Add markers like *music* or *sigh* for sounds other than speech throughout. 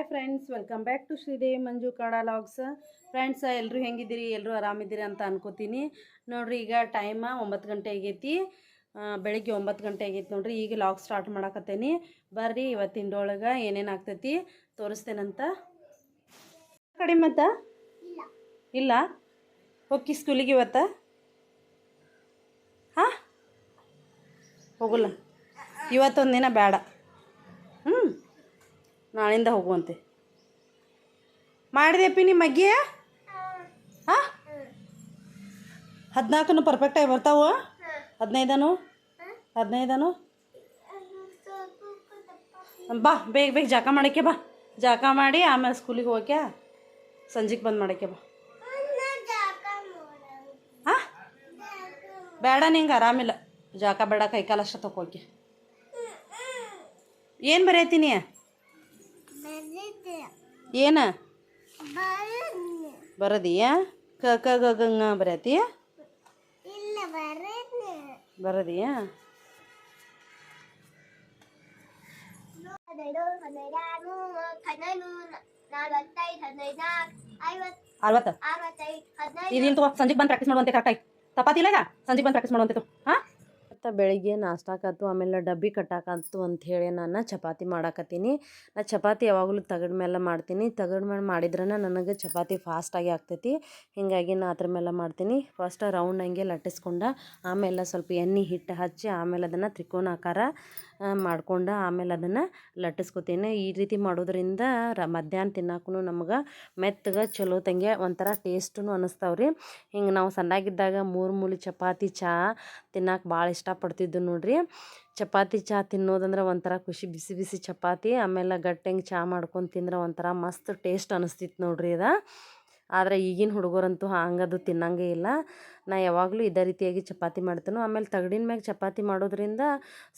Hi friends welcome back to Sridevi Manju Kannada vlogs friends ಎಲ್ಲರೂ ಹೆಂಗಿದ್ದೀರಿ? ಎಲ್ಲರೂ ಆರಾಮಿದ್ದೀರಿ ಅಂತ ಅನ್ಕೋತೀನಿ. ನೋಡ್ರಿ, ಈಗ ಟೈಮ ಒಂಬತ್ತು ಗಂಟೆ ಆಗೈತಿ. ಬೆಳಿಗ್ಗೆ ಒಂಬತ್ತು ಗಂಟೆ ಆಗೈತಿ ನೋಡ್ರಿ. ಈಗ ಲಾಗ್ ಸ್ಟಾರ್ಟ್ ಮಾಡಾಕತ್ತೇನಿ. ಬರ್ರಿ ಇವತ್ತಿಂದೊಳಗೆ ಏನೇನು ಆಗ್ತೈತಿ ತೋರಿಸ್ತೇನಂತ. ಕಡಿಮೆ ಮತ್ತ? ಇಲ್ಲ. ಹೋಗಿ ಸ್ಕೂಲಿಗೆ ಇವತ್ತ? ಹಾಂ? ಹೋಗಲ್ಲ. ಇವತ್ತೊಂದಿನ ದಿನ ಬೇಡ. ನಾಳಿಂದ ಹೋಗುವಂತೆ. ಮಾಡಿದೆಪ್ಪಿ ನಿಮ್ಮ ಮಗ್ಗಿಯ ಹಾಂ? ಹದಿನಾಲ್ಕನು ಪರ್ಫೆಕ್ಟಾಗಿ ಬರ್ತಾವ? ಹದಿನೈದನು ಹದಿನೈದನು ಬಾ, ಬೇಗ ಬೇಗ ಜಾಕ ಮಾಡೋಕ್ಕೆ ಬಾ. ಜಾಕ ಮಾಡಿ ಆಮೇಲೆ ಸ್ಕೂಲಿಗೆ ಹೋಗ್ಯ? ಸಂಜೆಗೆ ಬಂದು ಮಾಡಕ್ಕೆ ಬಾ. ಹಾಂ? ಬೇಡ ನಿಂಗೆ ಆರಾಮಿಲ್ಲ. ಜಾಕ ಬೇಡ, ಕೈಕಾಲು ಅಷ್ಟ ತಗೋಕೆ ಏನು ಬರೆಯತ್ತೀನಿ? ಏನ? ಬರದಿಯ? ಕ ಕ ಗ ಗ ಗ ಬರೆಯತಿ ಬರದಿಯ? ಅರವತ್ತು. ಇದೀನಿ ತಗೋ ಸಂಜೆಗೆ ಬಂದು ಪ್ರಾಕ್ಟೀಸ್ ಮಾಡುವಂತೆ ಕರೆಕ್ಟಾಗಿ ಈಗ? ಸಂಜೆಗೆ ಬಂದು ಪ್ರಾಕ್ಟೀಸ್ ಮಾಡುವಂತೆ ಹಾಂ? ಮತ್ತು ಬೆಳಿಗ್ಗೆ ನಾಷ್ಟಾಕತ್ತು ಆಮೇಲೆ ಡಬ್ಬಿ ಕಟ್ಟಾಕತ್ತು ಅಂತ ಹೇಳಿ ನಾನು ಚಪಾತಿ ಮಾಡಾಕತ್ತೀನಿ. ನಾ ಚಪಾತಿ ಯಾವಾಗಲೂ ತಗಡ್ ಮೇಲೆ ಮಾಡ್ತೀನಿ. ತಗಡ್ ಮೇಲೆ ಮಾಡಿದ್ರೇ ನನಗೆ ಚಪಾತಿ ಫಾಸ್ಟಾಗಿ ಆಗ್ತೈತಿ. ಹೀಗಾಗಿ ನಾ ಅದ್ರ ಮೇಲೆ ಮಾಡ್ತೀನಿ. ಫಸ್ಟ್ ರೌಂಡ್ ಹಂಗೆ ಲಟ್ಟಿಸ್ಕೊಂಡ, ಆಮೇಲೆ ಸ್ವಲ್ಪ ಎಣ್ಣೆ ಹಿಟ್ಟು ಹಚ್ಚಿ, ಆಮೇಲೆ ಅದನ್ನು ತ್ರಿಕೋನಾಕಾರ ಮಾಡ್ಕೊಂಡು ಆಮೇಲೆ ಅದನ್ನು ಲಟ್ಟಿಸ್ಕೊತೀನಿ. ಈ ರೀತಿ ಮಾಡೋದ್ರಿಂದ ರ, ಮಧ್ಯಾಹ್ನ ತಿನ್ನಕ್ಕೂ ನಮ್ಗೆ ಮೆತ್ತಗೆ, ಚಲೋ ತಂಗೆ ಒಂಥರ ಟೇಸ್ಟೂ ಅನ್ನಿಸ್ತಾವ್ರಿ ಹಿಂಗೆ ನಾವು ಸಣ್ಣಾಗಿದ್ದಾಗ ಮೂರು ಮೂಲಿ ಚಪಾತಿ ಚಹಾ ತಿನ್ನಕ್ಕೆ ಭಾಳ ಇಷ್ಟಪಡ್ತಿದ್ದು ನೋಡ್ರಿ. ಚಪಾತಿ ಚಹಾ ತಿನ್ನೋದಂದ್ರೆ ಒಂಥರ ಖುಷಿ, ಬಿಸಿ ಬಿಸಿ ಚಪಾತಿ, ಆಮೇಲೆ ಗಟ್ಟಂಗೆ ಚಹಾ ಮಾಡ್ಕೊಂಡು ತಿಂದ್ರೆ ಒಂಥರ ಮಸ್ತ್ ಟೇಸ್ಟ್ ಅನಿಸ್ತಿತ್ತು ನೋಡ್ರಿ ಇದು ಆದರೆ ಈಗಿನ ಹುಡುಗರಂತೂ ಹಂಗದು ತಿನ್ನಂಗೆ ಇಲ್ಲ. ನಾ ಯಾವಾಗಲೂ ಇದೇ ರೀತಿಯಾಗಿ ಚಪಾತಿ ಮಾಡ್ತೇನೆ. ಆಮೇಲೆ ತಗಡಿನ ಮ್ಯಾಗ ಚಪಾತಿ ಮಾಡೋದ್ರಿಂದ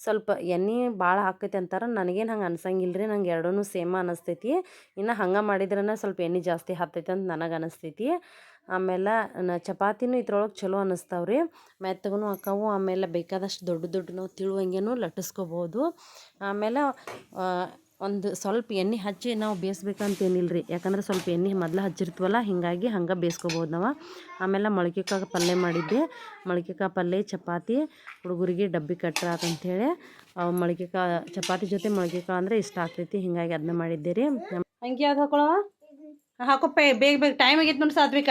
ಸ್ವಲ್ಪ ಎಣ್ಣೆ ಭಾಳ ಹಾಕೈತೆ ಅಂತಾರೆ, ನನಗೇನು ಹಂಗೆ ಅನ್ಸಂಗಿಲ್ಲ ರೀ ನಂಗೆ ಎರಡೂ ಸೇಮ ಅನಿಸ್ತೈತಿ. ಇನ್ನು ಹಂಗೆ ಮಾಡಿದ್ರೆ ಸ್ವಲ್ಪ ಎಣ್ಣೆ ಜಾಸ್ತಿ ಹತ್ತೈತೆ ಅಂತ ನನಗೆ ಅನಿಸ್ತೈತಿ. ಆಮೇಲೆ ನ ಚಪಾತಿನೂ ಇದ್ರೊಳಗೆ ಚಲೋ ಅನ್ನಿಸ್ತಾವೆ ರೀ ಮೆತ್ತಗೂ ಹಾಕವು, ಆಮೇಲೆ ಬೇಕಾದಷ್ಟು ದೊಡ್ಡ ದೊಡ್ಡ ನಾವು ತಿಳುವಂಗೆನೂ ಲಟ್ಟಿಸ್ಕೋಬೋದು. ಆಮೇಲೆ ಒಂದು ಸ್ವಲ್ಪ ಎಣ್ಣೆ ಹಚ್ಚಿ ನಾವು ಬೇಯಿಸ್ಬೇಕಂತೇನಿಲ್ಲ ರೀ ಯಾಕಂದ್ರೆ ಸ್ವಲ್ಪ ಎಣ್ಣೆ ಮೊದಲು ಹಚ್ಚಿರ್ತೀವಲ್ಲ ಹೀಗಾಗಿ ಹಂಗೆ ಬೇಯಿಸ್ಕೋಬೋದು ನಾವು. ಆಮೇಲೆ ಮೊಳಕೆ ಕಾಳು ಪಲ್ಯ ಮಾಡಿದ್ದೆ. ಮೊಳಕೆ ಕಾಳು ಪಲ್ಯ ಚಪಾತಿ ಹುಡುಗರಿಗೆ ಡಬ್ಬಿ ಕಟ್ಟಾಕಂಥೇಳಿ ಮೊಳಕೆ ಕಾ ಚಪಾತಿ ಜೊತೆ ಮೊಳಕೆ ಕಾಳು ಅಂದರೆ ಇಷ್ಟ ಆಗ್ತೈತಿ ಹೀಗಾಗಿ ಅದನ್ನ ಮಾಡಿದ್ದೆ ರೀ. ಹಂಗೆ ಯಾವ್ದು ಹಾಕೊಳವ? ಹಾಕೋಪ್ಪ ಬೇಗ ಬೇಗ ಟೈಮ್ ಆಗೈತೆ ನೋಡಿ ಸಾತ್ವಿಕ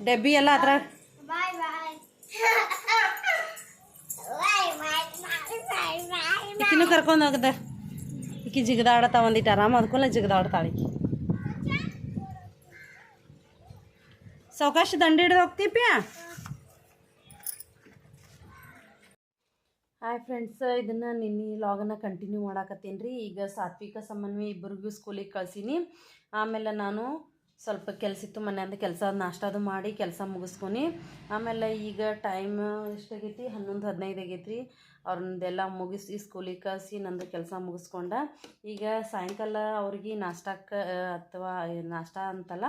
ಡಬ್ಬಿ ಎಲ್ಲ ಅದ್ರ ಇಕ್ಕಿನೂ *laughs* ಕರ್ಕೊಂಡು ಹೋಗದ. ಇಕ್ಕಿ ಜಿಗದಾಡತಾ ಒಂದಿಟ್ಟು ಆರಾಮ ಅದಕ್ಕೂಲ ಜಿಗದಾಡ್ತಾಳೆ ಇಕ್ಕಿ ಸಾವಕಾಶ ದಂಡ ಹಿಡಿದು ಹೋಗ್ತೀಪ್ಯಾ? ಹಾಯ್ ಫ್ರೆಂಡ್ಸ್ ಇದನ್ನು ನಿನ್ನೆ ಲಾಗನ್ನು ಕಂಟಿನ್ಯೂ ಮಾಡಾಕತ್ತೀನಿ ರೀ ಈಗ ಸಾತ್ವಿಕ ಸಮನ್ವಯ ಇಬ್ಬರಿಗೂ ಸ್ಕೂಲಿಗೆ ಕಳ್ಸೀನಿ. ಆಮೇಲೆ ನಾನು ಸ್ವಲ್ಪ ಕೆಲಸ ಇತ್ತು ಮನೆಯಿಂದ ಕೆಲಸ ನಾಷ್ಟದು ಮಾಡಿ ಕೆಲಸ ಮುಗಿಸ್ಕೊನಿ. ಆಮೇಲೆ ಈಗ ಟೈಮ್ ಎಷ್ಟಾಗೈತಿ ಹನ್ನೊಂದು, ಹದಿನೈದು ಆಗೈತಿ ರೀ ಅವ್ರನ್ನೆಲ್ಲ ಮುಗಿಸಿ ಸ್ಕೂಲಿಗೆ ಕಳಿಸಿ ನಂದು ಕೆಲಸ ಮುಗಿಸ್ಕೊಂಡ. ಈಗ ಸಾಯಂಕಾಲ ಅವ್ರಿಗೆ ನಾಷ್ಟಕ್ಕೆ ಅಥವಾ ನಾಷ್ಟ ಅಂತಲ್ಲ,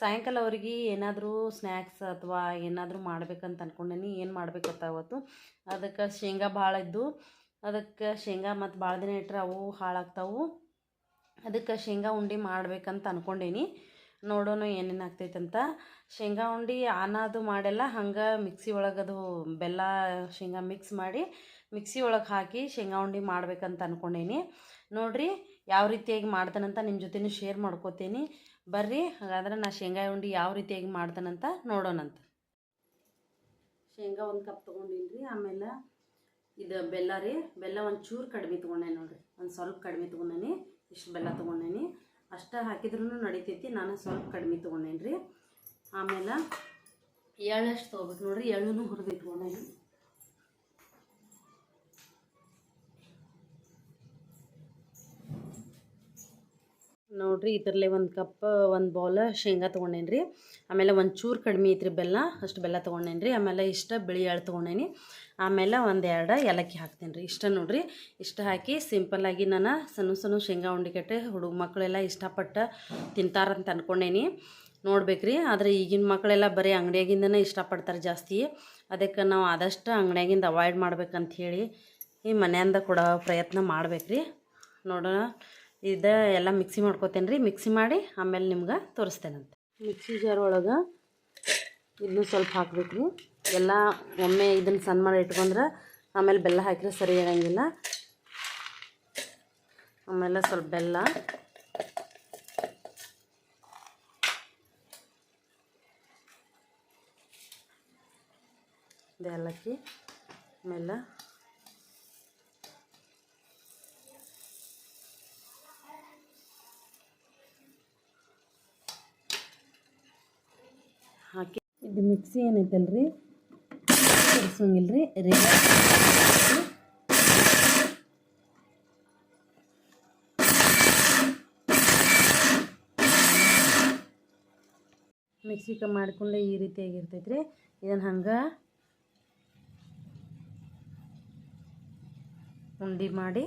ಸಾಯಂಕಾಲ ಅವ್ರಿಗೆ ಏನಾದರೂ ಸ್ನ್ಯಾಕ್ಸ್ ಅಥವಾ ಏನಾದರೂ ಮಾಡ್ಬೇಕಂತ ಅಂದ್ಕೊಂಡೇನಿ ಏನು ಮಾಡ್ಬೇಕತ್ತ ಅವತ್ತು? ಅದಕ್ಕೆ ಶೇಂಗಾ ಭಾಳ ಇದ್ದು, ಅದಕ್ಕೆ ಶೇಂಗಾ ಮತ್ತು ಭಾಳ ದಿನ ಇಟ್ಟರೆ ಅವು ಹಾಳಾಗ್ತಾವು. ಅದಕ್ಕೆ ಶೇಂಗಾ ಉಂಡೆ ಮಾಡ್ಬೇಕಂತ ಅಂದ್ಕೊಂಡೇನಿ ನೋಡೋಣ ಏನೇನು ಆಗ್ತೈತಂತ. ಶೇಂಗಾ ಉಂಡೆ ಆನಾದು ಮಾಡೆಲ್ಲ ಹಂಗೆ ಮಿಕ್ಸಿ ಒಳಗದು ಬೆಲ್ಲ ಶೇಂಗಾ ಮಿಕ್ಸ್ ಮಾಡಿ ಮಿಕ್ಸಿ ಒಳಗೆ ಹಾಕಿ ಶೇಂಗಾ ಉಂಡೆ ಮಾಡ್ಬೇಕಂತ ಅಂದ್ಕೊಂಡೇನಿ ನೋಡ್ರಿ ಯಾವ ರೀತಿಯಾಗಿ ಮಾಡ್ತಾನಂತ ನಿಮ್ಮ ಜೊತೆನೂ ಶೇರ್ ಮಾಡ್ಕೋತೀನಿ. ಬರ್ರಿ, ಹಾಗಾದ್ರೆ ನಾ ಶೇಂಗಾ ಉಂಡೆ ಯಾವ ರೀತಿಯಾಗಿ ಮಾಡ್ತಾನಂತ ನೋಡೋಣಂತ. ಶೇಂಗಾ ಒಂದು ಕಪ್ ತೊಗೊಂಡಿನಿ ಆಮೇಲೆ ಇದು ಬೆಲ್ಲ ರೀ, ಬೆಲ್ಲ ಒಂದು ಚೂರು ಕಡಿಮೆ ತೊಗೊಂಡೆ ನೋಡಿರಿ. ಒಂದು ಸ್ವಲ್ಪ ಕಡಿಮೆ ತೊಗೊಂಡೇನಿ, ಇಷ್ಟು ಬೆಲ್ಲ ತೊಗೊಂಡೇನಿ. ಅಷ್ಟು ಹಾಕಿದ್ರೂ ನಡಿತೈತಿ. ನಾನು ಸ್ವಲ್ಪ ಕಡಿಮೆ ತೊಗೊಂಡೇನ್ರಿ. ಆಮೇಲೆ ಎಳ್ಳಷ್ಟು ತೊಗೋಬೇಕು ನೋಡ್ರಿ. ಎಳ್ಳನ್ನು ಹುರಿದು ನೋಡ್ರಿ ಇದರಲ್ಲೇ ಒಂದು ಕಪ್, ಒಂದು ಬೌಲ್ ಶೇಂಗಾ ತೊಗೊಂಡೇನಿ ರೀ ಆಮೇಲೆ ಒಂದು ಚೂರು ಕಡಿಮೆ ಐತ್ರಿ ಬೆಲ್ಲ, ಅಷ್ಟು ಬೆಲ್ಲ ತೊಗೊಂಡೇನಿ ರೀ ಆಮೇಲೆ ಇಷ್ಟ ಬಿಳಿ ಎಳ್ಳು ತೊಗೊಂಡೇನಿ. ಆಮೇಲೆ ಒಂದು ಎರಡು ಏಲಕ್ಕಿ ಹಾಕ್ತೀನಿ ರೀ ಇಷ್ಟ ನೋಡ್ರಿ, ಇಷ್ಟ ಹಾಕಿ ಸಿಂಪಲ್ಲಾಗಿ ನಾನು ಸಣ್ಣ ಸಣ್ಣ ಶೇಂಗಾ ಉಂಡಿಕಟ್ಟೆ ಹುಡುಗ ಮಕ್ಕಳೆಲ್ಲ ಇಷ್ಟಪಟ್ಟು ತಿಂತಾರಂತ ಅಂದ್ಕೊಂಡೇನಿ ನೋಡ್ಬೇಕ್ರಿ, ಆದರೆ ಈಗಿನ ಮಕ್ಕಳೆಲ್ಲ ಬರೀ ಅಂಗಡಿಯಾಗಿಂದನೇ ಇಷ್ಟಪಡ್ತಾರೆ ಜಾಸ್ತಿ. ಅದಕ್ಕೆ ನಾವು ಆದಷ್ಟು ಅಂಗಡಿಯಾಗಿಂದ ಅವಾಯ್ಡ್ ಮಾಡ್ಬೇಕಂತ ಹೇಳಿ ಈ ಮನೆಯಿಂದ ಕೊಡೋ ಪ್ರಯತ್ನ ಮಾಡ್ಬೇಕ್ರಿ. ನೋಡೋಣ. ಇದು ಎಲ್ಲ ಮಿಕ್ಸಿ ಮಾಡ್ಕೋತೇನೆ ರೀ. ಮಿಕ್ಸಿ ಮಾಡಿ ಆಮೇಲೆ ನಿಮ್ಗೆ ತೋರಿಸ್ತೇನಂತೆ. ಮಿಕ್ಸಿ ಜಾರ್ ಒಳಗೆ ಇದನ್ನು ಸ್ವಲ್ಪ ಹಾಕ್ಬೇಕು ರೀ. ಎಲ್ಲ ಒಮ್ಮೆ ಇದನ್ನು ಸಣ್ಣ ಮಾಡಿ ಇಟ್ಕೊಂಡ್ರೆ ಆಮೇಲೆ ಬೆಲ್ಲ ಹಾಕಿದ್ರೆ ಸರಿ ಇರೋಂಗಿಲ್ಲ. ಆಮೇಲೆ ಸ್ವಲ್ಪ ಬೆಲ್ಲ. ಏಲಕ್ಕಿ ಆಮೇಲೆ ಹಾಕಿ ಇದು ಮಿಕ್ಸಿ ಏನೈತಲ್ರಿ? ಕೆಡ್ಸೋಂಗಿಲ್ಲ ರೀ ಮಿಕ್ಸಿ ಕ ಮಾಡಿಕೊಂಡೆ ಈ ರೀತಿಯಾಗಿರ್ತೈತೆ ರೀ ಇದನ್ನು ಹಂಗೆ ಉಂಡೆ ಮಾಡಿ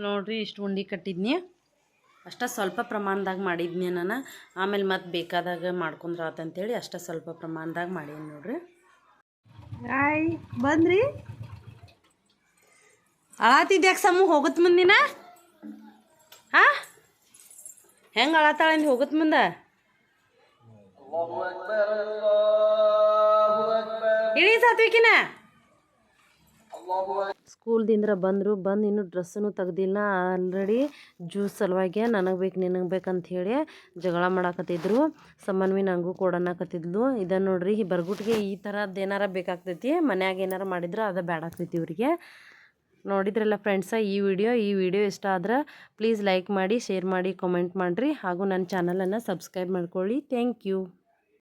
ನೋಡ್ರಿ ಇಷ್ಟು ಉಂಡೆ ಕಟ್ಟಿದ್ನಿ. ಅಷ್ಟ ಸ್ವಲ್ಪ ಪ್ರಮಾಣದಾಗ ಮಾಡಿದ್ನಿ ನಾನು. ಆಮೇಲೆ ಮತ್ತೆ ಬೇಕಾದಾಗ ಮಾಡ್ಕೊಂಡ್ರ ಆತಂತೇಳಿ ಅಷ್ಟ ಸ್ವಲ್ಪ ಪ್ರಮಾಣದಾಗ ಮಾಡೀನಿ ನೋಡ್ರಿ. ಆಯ್ ಬಂದ್ರಿ? ಅಳಾತಿದ್ಯಾಕ ಸಮ ಹೋಗುತ್ತೆ ಮುಂದಿನ ಹಾ? ಹೆಂಗೆ ಅಳತಾಳ ಹೋಗತ್ ಹೋಗುತ್ತೆ ಮುಂದೆ? ಇಳಿ ಸಾತ್ವಿಕಿನ? ಸ್ಕೂಲ್ದಿಂದ ಬಂದರು, ಬಂದು ಇನ್ನೂ ಡ್ರೆಸ್ಸನ್ನು ತೆಗ್ದಿಲ್ಲ. ಆಲ್ರೆಡಿ ಜ್ಯೂಸ್ ಸಲುವಾಗಿ ನನಗೆ ಬೇಕು, ನಿನಗೆ ಬೇಕಂತ ಹೇಳಿ ಜಗಳ ಮಾಡಾಕತ್ತಿದ್ರು. ಸಮನ್ವಿ ನನಗೂ ಕೊಡೋಣಕತ್ತಿದ್ಲು ಇದನ್ನು ನೋಡ್ರಿ, ಈ ಬರ್ಗುಟ್ಗೆ ಈ ಥರದ್ದು ಏನಾರ ಬೇಕಾಗ್ತೈತಿ, ಮನ್ಯಾಗ ಏನಾರ ಮಾಡಿದ್ರೆ ಅದು ಬೇಡಾಗ್ತೈತಿ ಇವರಿಗೆ. ನೋಡಿದ್ರಲ್ಲ ಫ್ರೆಂಡ್ಸ, ಈ ವಿಡಿಯೋ ಈ ವಿಡಿಯೋ ಇಷ್ಟ ಆದ್ರೆ ಪ್ಲೀಸ್ ಲೈಕ್ ಮಾಡಿ, ಶೇರ್ ಮಾಡಿ, ಕಮೆಂಟ್ ಮಾಡಿರಿ. ಹಾಗೂ ನನ್ನ ಚಾನಲನ್ನು ಸಬ್ಸ್ಕ್ರೈಬ್ ಮಾಡ್ಕೊಳ್ಳಿ. Thank you.